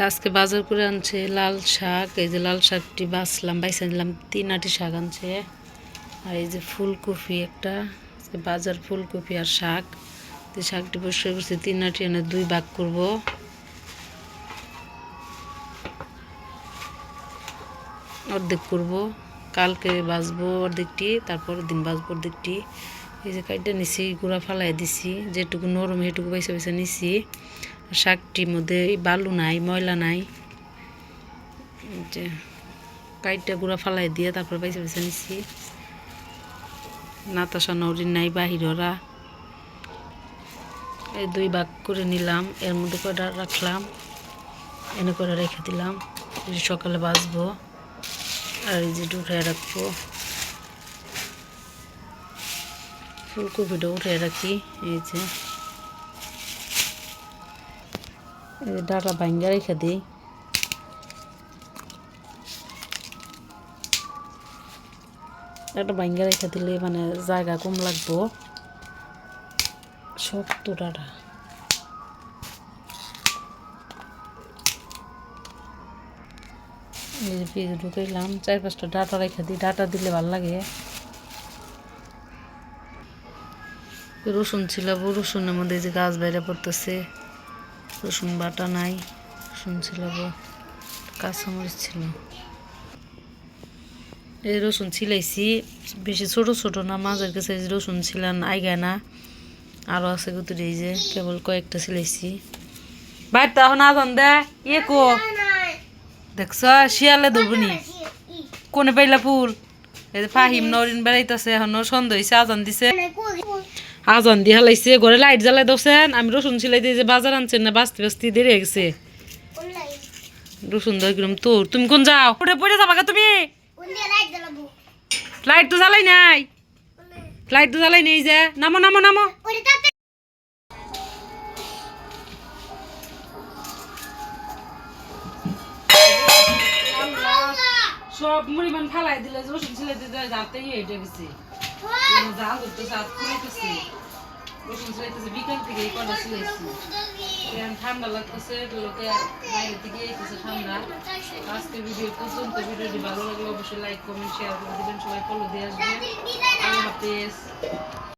তা আজকে বাজার করে আনছে লাল শাক, এই যে লাল শাকটি বাছলাম বাইসা নিলাম তিন আটি শাক আনছে। আর এই যে ফুলকপি একটা, আজকে বাজার ফুলকপি আর শাক। তো শাকটি পরিষ্কার করছি তিন আটি এনে দুই ভাগ করব। অর্ধেক করব, কালকে বাজবো অর্ধেকটি, তারপর দিন বাজবো অর্ধেকটি। এই যে কাইটা নিছি, গুঁড়া ফালাই দিছি, যেটুকু নরম সেটুকু বাইসা বাইসা নিছি। শাকটির মধ্যে বালু নাই, ময়লা নাই। যে কাইটা গুঁড়া ফালাই দিয়ে তারপর বাইসা বাইসা নিছি। নাতাশা নরিন নাই, বাহিররা। এই দুই ভাগ করে নিলাম, এর মধ্যে কটা রাখলাম? এনে করে রেখে দিলাম? সকালে বাঁচবো আর এই যে উঠায় রাখব। ফুলকপিটা উঠে রাখি, এই যে। ডাটা ভাঙ্গা রেখে দিই। একটা ভাঙ্গা রেখে দিলে মানে জায়গা কম লাগবো। শক্ত ডাটা। এই ঢুকাইলাম, চার পাঁচটা ডাটা রেখে দিই, ডাটা দিলে ভালো লাগে। রসুন ছিল, রসুনের মধ্যে যে গাছ বাইরে পড়তেছে। রসুন বাটা নাই, রসুন ছিল কাঁচামরিচ ছিল। এই রসুন ছিলাইছি, বেশি ছোট ছোট না, মাঝের কাছে রসুন ছিলেন আইগায় না। আরও আছে গুতুরি এই যে, কেবল কয়েকটা ছিলাইছি। বাইর তো এখন আজান দে ইয়ে কো? দেখছ, শিয়ালে ধরবনি কোনে পাইলা ফুল? এই যে ফাহিম নরিন বেড়াইতেছে, এখন সন্ধ্যা হয়েছে আজান দিছে। আজান দিয়ে হালাইছে ঘরে লাইট জ্বালাই দোসেন আমি রসুন সিলাই দিয়ে যে বাজার আনছেন না বাঁচতে বাঁচতে দেরি গেছে। রসুন দই তোর। তুমি কোন যাও? উঠে পড়ে যাবা তুমি। লাইট তো জ্বালাই নাই। লাইট তো জ্বালাই নেই যে। নামো নামো নামো। সব মুড়িমান ফালাই দিলে, রসুন সিলাই দিতে যাতে হেঁটে গেছে। জাল ধরতে সাত খুলেতেছি রসুন সিলাইতেছে বিকাল থেকে এই কটা সিলাইছি এখন ঠান্ডা লাগতেছে লোকে বাইরে থেকে এসেছে ঠান্ডা আজকে ভিডিও পর্যন্ত ভিডিওটি ভালো লাগলে অবশ্যই লাইক কমেন্ট শেয়ার করে দিবেন সবাই ফলো দিয়ে আসবে আল্লাহ হাফেজ